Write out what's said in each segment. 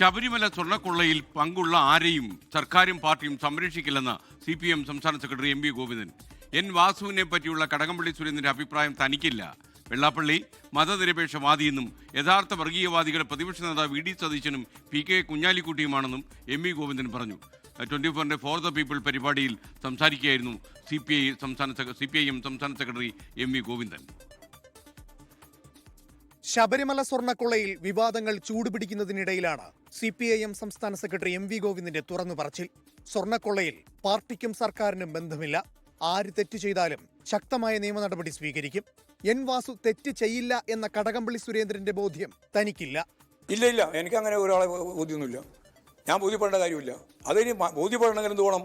ശബരിമല സ്വർണക്കൊള്ളയിൽ പങ്കുള്ള ആരെയും സർക്കാരും പാർട്ടിയും സംരക്ഷിക്കില്ലെന്ന് സി പി എം സംസ്ഥാന secretary M V Govindan. N വാസുവിനെ പറ്റിയുള്ള കടകംപള്ളി സുരേന്ദ്രന്റെ അഭിപ്രായം തനിക്കില്ല. വെള്ളാപ്പള്ളി മതനിരപേക്ഷവാദിയെന്നും യഥാർത്ഥ വർഗീയവാദികൾ പ്രതിപക്ഷ നേതാവ് വി ഡി സതീശനും പി കെ കുഞ്ഞാലിക്കുട്ടിയുമാണെന്നും എം വി ഗോവിന്ദൻ പറഞ്ഞു. ട്വന്റി ഫോറിന്റെ ഫോർ ദ പീപ്പിൾ പരിപാടിയിൽ സംസാരിക്കുകയായിരുന്നു സി പി ഐ സംസ്ഥാന സി പി ഐ എം സംസ്ഥാന secretary M V Govindan. Sabarimala സ്വർണക്കൊള്ളയിൽ വിവാദങ്ങൾ ചൂടുപിടിക്കുന്നതിനിടയിലാണ് സി പി ഐ എം സംസ്ഥാന സെക്രട്ടറി എം വി ഗോവിന്ദിന്റെ തുറന്നു പറച്ചിൽ. സ്വർണക്കൊള്ളയിൽ പാർട്ടിക്കും സർക്കാരിനും ബന്ധമില്ല. ആര് തെറ്റ് ചെയ്താലും ശക്തമായ നിയമ നടപടി സ്വീകരിക്കും. എൻ വാസു തെറ്റ് ചെയ്യില്ല എന്ന കടകംപള്ളി സുരേന്ദ്രന്റെ ബോധ്യം തനിക്കില്ല. ഇല്ല ഇല്ല. എനിക്ക് അങ്ങനെ ഒരാളെ ബോധ്യമൊന്നുമില്ല. ഞാൻ ബോധ്യപ്പെടേണ്ട കാര്യമില്ല. അതിന് ബോധ്യപ്പെടണമെങ്കിൽ എന്ത് വേണം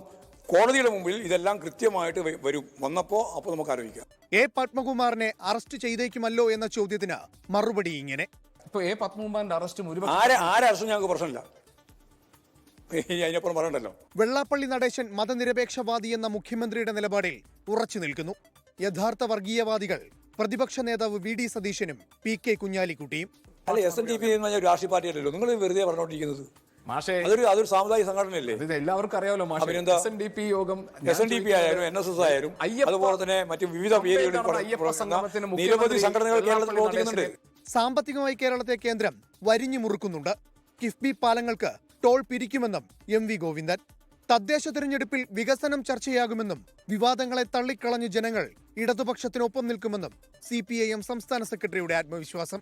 കോടതിയുടെ മുമ്പിൽ ഇതെല്ലാം കൃത്യമായിട്ട് വരും. വന്നപ്പോൾ അപ്പോൾ നമുക്ക് ആലോചിക്കാം എ പത്മകുമാറിനെ അറസ്റ്റ് ചെയ്തേക്കുമല്ലോ എന്ന ചോദ്യത്തിന് മറുപടി ഇങ്ങനെ. ഇപ്പൊ എ പത്മകുമാറിന്റെ അറസ്റ്റും ഒരു ആരെ ആരെ അറസ്റ്റ് ഞങ്ങൾക്ക് പ്രശ്നമില്ല. ഇനി അതിനപ്പുറം പറയണ്ടല്ലോ. വെള്ളാപ്പള്ളി നടേശൻ മതനിരപേക്ഷവാദി എന്ന മുഖ്യമന്ത്രിയുടെ നിലപാടിൽ ഉറച്ചു നിൽക്കുന്നു. യഥാർത്ഥ വർഗീയവാദികൾ പ്രതിപക്ഷ നേതാവ് വി ഡി സതീശനും പി കെ കുഞ്ഞാലിക്കുട്ടിയും. അല്ല എസ് എൻ ഡി പി എന്ന് പറഞ്ഞ ഒരു രാഷ്ട്രീയ പാർട്ടിയല്ലല്ലോ. നിങ്ങൾ വെറുതെ പറഞ്ഞുകൊണ്ടിരിക്കുന്നത് മാഷെ അതൊരു അതൊരു സാമുദായിക സംഘടനയല്ലേ? ഇത് എല്ലാവർക്കും അറിയാമല്ലോ മാഷേ. അഭിനന്ദ- എസ് എൻ ഡി പി യോഗം എസ് എൻ ഡി പി ആയാലും എൻ എസ് എസ് ആയാലും അയ്യപ്പ- അതുപോലെ തന്നെ മറ്റു വിവിധ വേദികളിൽ നടന്ന അയ്യപ്പ പ്രവർത്തിക്കുന്ന നിരവധി മുഖ്യമന്ത്രി സംഘടനകൾ കേരളത്തിൽ വെള്ളാപ്പള്ളി പ്രവർത്തിക്കുന്നുണ്ട് സാമ്പത്തികമായി കേരളത്തെ കേന്ദ്രം വരിഞ്ഞു മുറുക്കുന്നുണ്ട്. കിഫ്ബി പാലങ്ങൾക്ക് ടോൾ പിരിക്കുമെന്നും എം വി ഗോവിന്ദൻ. തദ്ദേശ തിരഞ്ഞെടുപ്പിൽ വികസനം ചർച്ചയാകുമെന്നും വിവാദങ്ങളെ തള്ളിക്കളഞ്ഞു ജനങ്ങൾ ഇടതുപക്ഷത്തിനൊപ്പം നിൽക്കുമെന്നും സി പി ഐ എം സംസ്ഥാന സെക്രട്ടറിയുടെ ആത്മവിശ്വാസം.